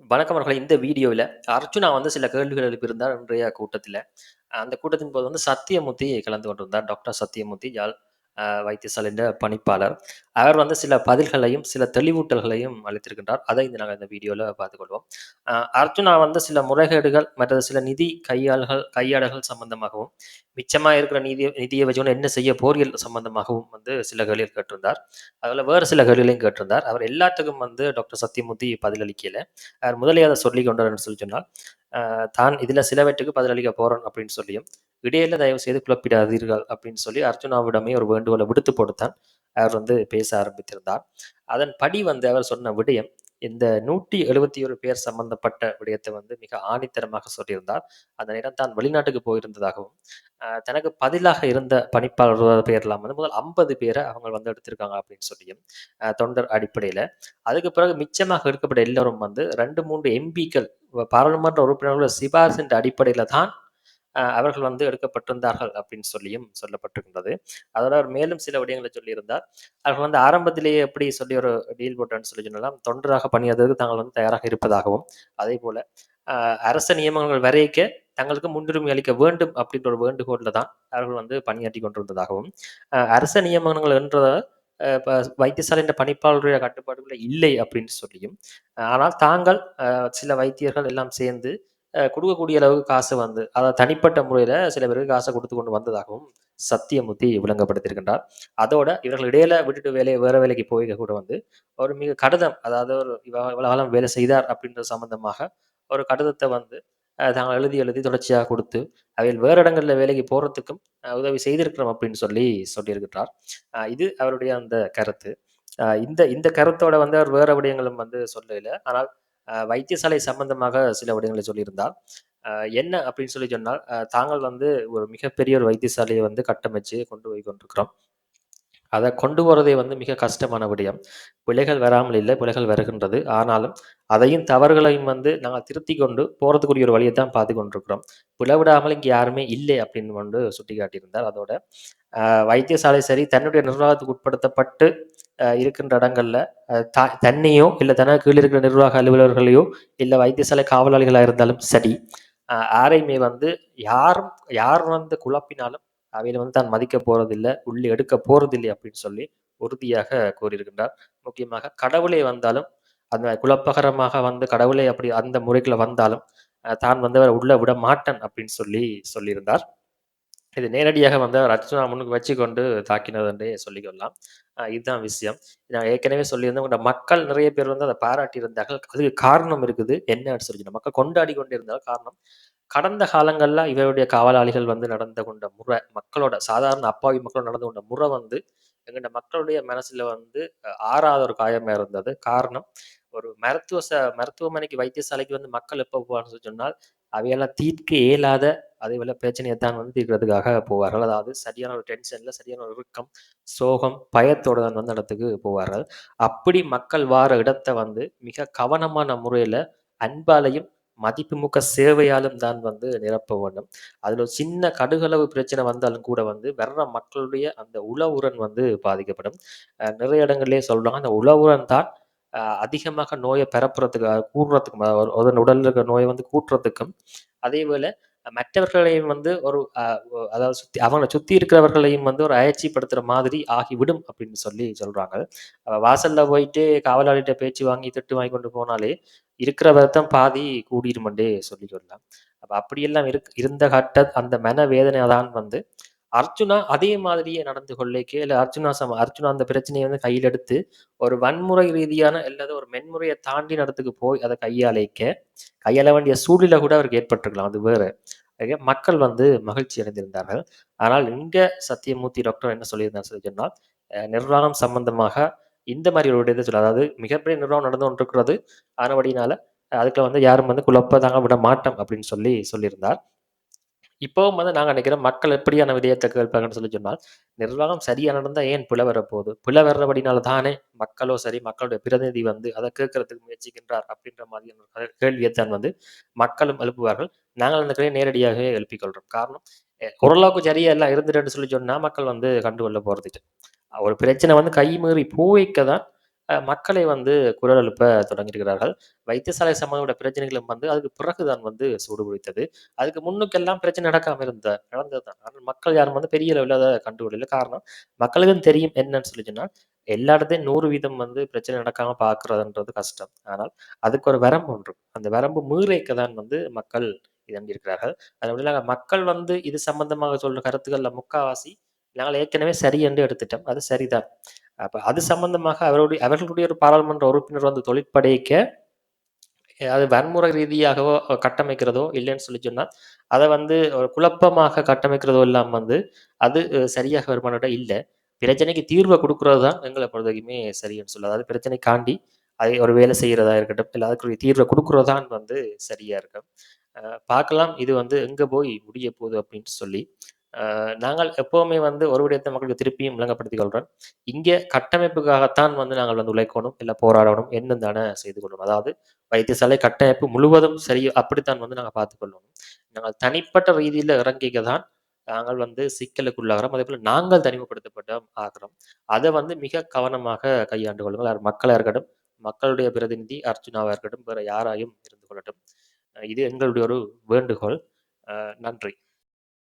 வணக்கம் அவர்களை இந்த வீடியோவில அர்ஜுனா வந்து சில கேள்விகள் எழுப்பியிருந்தார் இன்றைய கூட்டத்தில் அந்த கூட்டத்தின் போது வந்து சத்தியமூர்த்தி கலந்து கொண்டிருந்தார். டாக்டர் சத்தியமூர்த்தி யாழ் வைத்தியசாலையின் பணிப்பாளர். அவர் வந்து சில பதில்களையும், சில தெளிவூட்டல்களையும் அளித்திருக்கின்றார். அதை இந்த நாங்கள் இந்த வீடியோவில் பார்த்துக்கொள்வோம். அர்ஜுனா வந்து சில முறைகேடுகள் மற்றது சில நிதி கையாள்கள் கையாடல்கள் சம்பந்தமாகவும், மிச்சமாக இருக்கிற நிதி நிதியை வச்சு என்ன செய்ய போரியல் சம்பந்தமாகவும் வந்து சில கேள்விகள் கேட்டிருந்தார். அதில் வேறு சில கேள்விகளையும் கேட்டிருந்தார். அவர் எல்லாத்துக்கும் வந்து டாக்டர் சத்தியமூர்த்தி பதிலளிக்கல. அவர் முதலியாத சொல்லி சொல்லிக் கொண்டார்ன்னு சொல்லி சொன்னால், தான் இதில் சிலவற்றுக்கு பதிலளிக்க போகிறோம் அப்படின்னு சொல்லியும், இடையில தயவு செய்து குழப்பிடாதீர்கள் அப்படின்னு சொல்லி அர்ஜுனாவிடமே ஒரு வேண்டுகோளை விடுத்து போட்டுத்தான் அவர் வந்து பேச ஆரம்பித்திருந்தார். அதன் படி வந்து அவர் சொன்ன விடயம், இந்த 171 பேர் சம்பந்தப்பட்ட விடயத்தை வந்து மிக ஆணித்தரமாக சொல்லியிருந்தார். அந்த நேரம் தான் வெளிநாட்டுக்கு போயிருந்ததாகவும், தனக்கு பதிலாக இருந்த பணிப்பாளர் பேர்லாம் வந்து முதல் ஐம்பது பேரை அவங்க வந்து எடுத்திருக்காங்க அப்படின்னு சொல்லியும், தொண்டர் அடிப்படையில் அதுக்கு பிறகு மிச்சமாக இருக்கப்பட்ட எல்லோரும் வந்து 2, 3 எம்பிக்கள் பாராளுமன்ற உறுப்பினர்களோட சிபாரிசின் அடிப்படையில் தான் அவர்கள் வந்து எடுக்கப்பட்டிருந்தார்கள் அப்படின்னு சொல்லியும் சொல்லப்பட்டிருக்கின்றது. அதோட அவர் மேலும் சில விடயங்களை சொல்லியிருந்தார். அவர்கள் வந்து ஆரம்பத்திலேயே எப்படி சொல்லி ஒரு டீல் போட்டான்னு சொல்லி சொன்னலாம், தொண்டராக பணியாற்றுவதற்கு தாங்கள் வந்து தயாராக இருப்பதாகவும், அதே போல அரச நியமனங்கள் வரைக்க தங்களுக்கு முன்னுரிமை அளிக்க வேண்டும் அப்படின்ற ஒரு வேண்டுகோளில் தான் அவர்கள் வந்து பணியாற்றிக் கொண்டிருந்ததாகவும், அரச நியமனங்கள் என்ற ப வைத்தியசாலையின் பணிப்பாளருடைய கட்டுப்பாடுகளை இல்லை அப்படின்னு சொல்லியும், ஆனால் தாங்கள் சில வைத்தியர்கள் எல்லாம் சேர்ந்து கொடுக்கக்கூடிய அளவுக்கு காசு வந்து அதாவது தனிப்பட்ட முறையில் சில பேருக்கு காசை கொடுத்து கொண்டு வந்ததாகவும் சத்தியமூர்த்தி விளங்கப்படுத்தியிருக்கின்றார். அதோட இவர்கள் இடையில விட்டுட்டு வேலையை வேற வேலைக்கு போய் கூட வந்து ஒரு மிக கடிதம் அதாவது ஒரு இவ்வளவு காலம் வேலை செய்தார் அப்படின்றது சம்பந்தமாக ஒரு கடிதத்தை வந்து தாங்கள் எழுதி எழுதி தொடர்ச்சியாக கொடுத்து அவையில் வேறு இடங்களில் வேலைக்கு போகிறதுக்கும் உதவி செய்திருக்கிறோம் அப்படின்னு சொல்லி சொல்லியிருக்கின்றார். இது அவருடைய அந்த கருத்து. இந்த இந்த கருத்தோட வந்து அவர் வேற விடயங்களும் வந்து சொல்லல. ஆனால் வைத்தியசாலை சம்பந்தமாக சில விடயங்களை சொல்லியிருந்தார். என்ன அப்படின்னு சொல்லி சொன்னால், தாங்கள் வந்து ஒரு மிகப்பெரிய ஒரு வைத்தியசாலையை வந்து கட்டமைச்சு கொண்டு போய் கொண்டிருக்கிறோம். அதை கொண்டு போகிறதே வந்து மிக கஷ்டமான விடயம். பிழைகள் வராமல் இல்லை பிழைகள் வருகின்றது. ஆனாலும் அதையும் தவறுகளையும் வந்து நாங்கள் திருத்தி கொண்டு போகிறதுக்குரிய ஒரு வழியை தான் பார்த்து கொண்டிருக்கிறோம். பிளவிடாமல் இங்கே யாருமே இல்லை அப்படின்னு வந்து சுட்டி காட்டியிருந்தார் அதோட வைத்தியசாலை சரி தன்னுடைய நிர்வாகத்துக்கு உட்படுத்தப்பட்டு இருக்கின்ற இடங்கள்ல அ த தன்னையோ, தனக்கு கீழே இருக்கிற நிர்வாக அலுவலர்களையோ, இல்லை வைத்தியசாலை காவலாளிகளாக இருந்தாலும் சரி, யாரையுமே வந்து யாரும் யார் வந்து குழப்பினாலும் அவையில் வந்து தான் மதிக்க போறதில்ல, உள்ளே எடுக்க போறதில்லை அப்படின்னு சொல்லி உறுதியாக கூறியிருக்கின்றார். முக்கியமாக கடவுளே வந்தாலும், அந்த குழப்பகரமாக வந்து கடவுளே அப்படி அந்த முறைகளை வந்தாலும், தான் வந்து அவரை உள்ள விட மாட்டேன் அப்படின்னு சொல்லி சொல்லியிருந்தார். இது நேரடியாக வந்து அவர் அர்ச்சுனா வச்சு வச்சுக்கொண்டு தாக்கினது என்றே சொல்லிக்கொள்ளலாம். இதுதான் விஷயம். நான் ஏற்கனவே சொல்லியிருந்தேன், உங்களோட மக்கள் நிறைய பேர் வந்து அதை பாராட்டி இருந்தார்கள் அதுக்கு காரணம் இருக்குது. என்ன சொல்லி மக்கள் கொண்டாடி கொண்டிருந்தால் காரணம், கடந்த காலங்களில் இவருடைய காவலாளிகள் வந்து நடந்து கொண்ட முறை, மக்களோட சாதாரண அப்பாவி மக்களோட நடந்து கொண்ட முறை வந்து, எங்கள்ட மக்களுடைய மனசுல வந்து ஆறாத ஒரு காயமா இருந்தது. காரணம், ஒரு மருத்துவ ச மருத்துவமனைக்கு, வைத்தியசாலைக்கு வந்து மக்கள் எப்போ போவான்னு சொல்லி சொன்னால், அவையெல்லாம் தீர்க்க இயலாத அதேபோல பிரச்சனையை தான் வந்து தீர்க்கிறதுக்காக போவார்கள். அதாவது சரியான ஒரு டென்ஷன்ல, சரியான ஒரு இறுக்கம், சோகம், பயத்தோட தான் வந்து அந்த இடத்துக்கு போவார்கள். அப்படி மக்கள் வார இடத்தை வந்து மிக கவனமான முறையில அன்பாலையும் மதிப்புமிக்க சேவையாலும் தான் வந்து நிரப்ப வேண்டும். அதுல ஒரு சின்ன கடுகளவு பிரச்சனை வந்தாலும் கூட வந்து வர்ற மக்களுடைய அந்த உளவுறன் வந்து பாதிக்கப்படும். நிறைய இடங்கள்லயே சொல்றாங்க, அந்த உளவுறன் தான் அதிகமாக நோயை பெறப்புறதுக்கு கூடுறதுக்கும் அதன் உடலில் உடல்ல இருக்கிற வந்து கூட்டுறதுக்கும், அதேபோல மற்றவர்களையும் வந்து ஒரு அதாவது சுத்தி அவங்கள சுத்தி இருக்கிறவர்களையும் வந்து ஒரு அயற்சிப்படுத்துற மாதிரி ஆகிவிடும் அப்படின்னு சொல்லி சொல்றாங்க. அ வாசல்ல போயிட்டு காவலாளிகிட்ட பேச்சு வாங்கி, திட்டு வாங்கி கொண்டு போனாலே, இருக்கிற வருத்தம் பாதி கூடிருமென்றே சொல்லி சொல்லலாம் அப்ப அப்படியெல்லாம் இருக் இருந்த கட்ட அந்த மனவேதனை தான் வந்து அர்ஜுனா அதே மாதிரியே நடந்து கொள்ளைக்கு, இல்லை அர்ஜுனா சம அர்ஜுனா அந்த பிரச்சனையை வந்து கையில் எடுத்து, ஒரு வன்முறை ரீதியான அல்லது ஒரு மென்முறையை தாண்டி நடத்துக்கு போய் அதை கையாளைக்க, கையாள வேண்டிய சூழ்நிலை கூட அவருக்கு ஏற்பட்டிருக்கலாம். அது வேற. மக்கள் வந்து மகிழ்ச்சி அடைந்திருந்தார்கள். ஆனால் இங்க சத்தியமூர்த்தி டாக்டர் என்ன சொல்லியிருந்தார் சொல்லி சொன்னால், நிர்வாகம் சம்பந்தமாக இந்த மாதிரி ஒரு விடயத்த சொல்ல அதாவது மிகப்பெரிய நிர்வாகம் நடந்து கொண்டிருக்கிறது. ஆனபடினால அதுக்குள்ள வந்து யாரும் வந்து குழப்பதாக விட மாட்டோம் அப்படின்னு சொல்லி சொல்லியிருந்தார். இப்போவும் வந்து நாங்கள் நினைக்கிறோம், மக்கள் எப்படியான விதயத்தை கேட்பாங்கன்னு சொல்லி சொன்னால், நிர்வாகம் சரியா நடந்தால் ஏன் பிழை வரப்போகுது? பிழை வர்றபடினால தானே மக்களோ சரி, மக்களுடைய பிரதிநிதி வந்து அதை கேட்கறதுக்கு முயற்சிக்கின்றார் அப்படின்ற மாதிரியான கேள்வியை தான் வந்து மக்களும் எழுப்புவார்கள். நாங்கள் அந்த கேள்விய நேரடியாகவே எழுப்பிக்கொள்கிறோம் காரணம், ஓரளவுக்கு சரியா எல்லாம் இருந்துட்டுன்னு சொல்லி சொன்னால் மக்கள் வந்து கண்டுகொள்ள போகிறது ஒரு பிரச்சனை வந்து கை மீறி போய்க்க தான் மக்களை வந்து குரல் எழுப்ப தொடங்கியிருக்கிறார்கள். வைத்தியசாலை சம்பந்தப்பட்ட பிரச்சனைகளும் வந்து அதுக்கு பிறகு தான் வந்து சூடுபிடித்தது அதுக்கு முன்னுக்கெல்லாம் பிரச்சனை நடக்காம இருந்த நடந்தது தான். மக்கள் யாரும் வந்து பெரிய அளவில் அதை கண்டுகொள்ளல. காரணம் மக்களுக்கும் தெரியும் என்னன்னு சொல்லி சொன்னா, எல்லா இடத்தையும் 100% வந்து பிரச்சனை நடக்காம பார்க்கிறதுன்றது கஷ்டம். ஆனால் அதுக்கு ஒரு வரம்பு ஒன்று. அந்த வரம்பு மீறேக்க தான் வந்து மக்கள் இறங்கியிருக்கிறார்கள். அது மட்டும் மக்கள் வந்து இது சம்பந்தமாக சொல்ற கருத்துக்கள்ல முக்காவாசி நாங்கள் ஏற்கனவே சரி என்று எடுத்துட்டோம். அது சரிதான். அப்போ அது சம்பந்தமாக அவருடைய அவர்களுடைய ஒரு பாராளுமன்ற உறுப்பினர் வந்து தொழிற்படைக்க அது வன்முறை ரீதியாகவோ கட்டமைக்கிறதோ இல்லைன்னு சொல்லி சொன்னால் அதை வந்து ஒரு குழப்பமாக கட்டமைக்கிறதோ எல்லாம் வந்து, அது சரியாக வருமானம் இல்லை பிரச்சனைக்கு தீர்வை கொடுக்கறது தான் எங்களை பொறுத்தவரைக்குமே சரின்னு சொல்லு அதாவது பிரச்சனைக்காண்டி அதை ஒரு வேலை செய்கிறதா இருக்கட்டும், இல்லை அதுக்குரிய தீர்வை குடுக்குறது தான் வந்து சரியாக இருக்கும். பார்க்கலாம் இது வந்து எங்கே போய் முடியப் போகுது அப்படின்னு சொல்லி. நாங்கள் எப்போவுமே வந்து ஒரு விடயத்தை மக்களுக்கு திருப்பியும் விளங்கப்படுத்திக் கொள்றோம். இங்கே கட்டமைப்புக்காகத்தான் வந்து நாங்கள் வந்து உழைக்கணும், இல்லை போராடணும், எண்ணும் செய்து கொள்ளணும். அதாவது வைத்தியசாலை கட்டமைப்பு முழுவதும் சரி அப்படித்தான் வந்து நாங்கள் பார்த்துக் கொள்ளணும். நாங்கள் தனிப்பட்ட ரீதியில் இறங்கிக்க தான் நாங்கள் வந்து சிக்கலுக்குள்ளாகுறோம். அதேபோல நாங்கள் தனிமைப்படுத்தப்பட்ட ஆகிறோம் அதை வந்து மிக கவனமாக கையாண்டு கொள்ளுங்கள். மக்களாக இருக்கட்டும், மக்களுடைய பிரதிநிதி அர்ஜுனாவாக இருக்கட்டும், வேற யாராயும் இருந்து கொள்ளட்டும். இது எங்களுடைய ஒரு வேண்டுகோள். நன்றி.